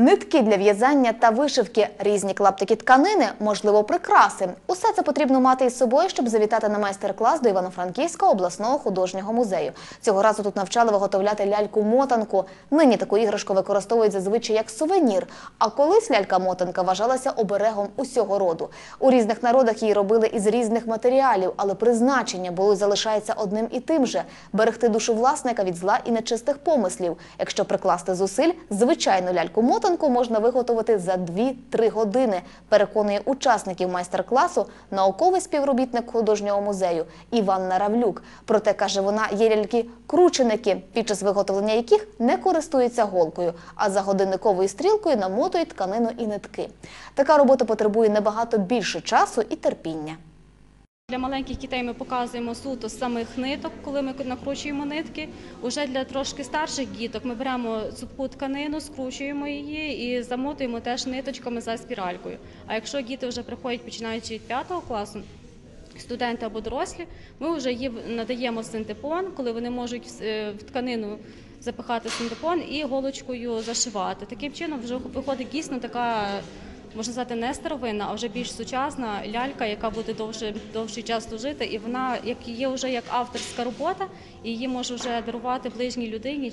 Нитки для в'язання та вишивки, різні клаптики тканини, можливо, прикраси. Усе це потрібно мати із собою, щоб завітати на майстер-клас до Івано-Франківського обласного художнього музею. Цього разу тут навчали виготовляти ляльку-мотанку. Нині таку іграшку використовують зазвичай як сувенір. А колись лялька-мотанка вважалася оберегом усього роду. У різних народах її робили із різних матеріалів, але призначення було залишається одним і тим же – берегти душу власника від зла і нечистих помислів. Якщо прикласти зусиль, звичайну ляльку-мотанку можна виготовити за 2-3 години, переконує учасників майстер-класу науковий співробітник художнього музею Іван Наравлюк. Проте, каже вона, є ляльки-крученики, під час виготовлення яких не користуються голкою, а за годинниковою стрілкою намотують тканину і нитки. Така робота потребує набагато більше часу і терпіння. Для маленьких дітей ми показуємо суто з самих ниток, коли ми накручуємо нитки. Уже для трошки старших діток ми беремо цупку тканину, скручуємо її і замотуємо теж ниточками за спіралькою. А якщо діти вже приходять починаючи від 5 класу, студенти або дорослі, ми вже їм надаємо синтепон, коли вони можуть е, в тканину запихати синтепон і голочкою зашивати. Таким чином вже виходить дійсно така. Можна сказати, не старовинна, а вже більш сучасна лялька, яка буде довше довший час служити, і вона як є вже як авторська робота, і її може вже дарувати ближній людині.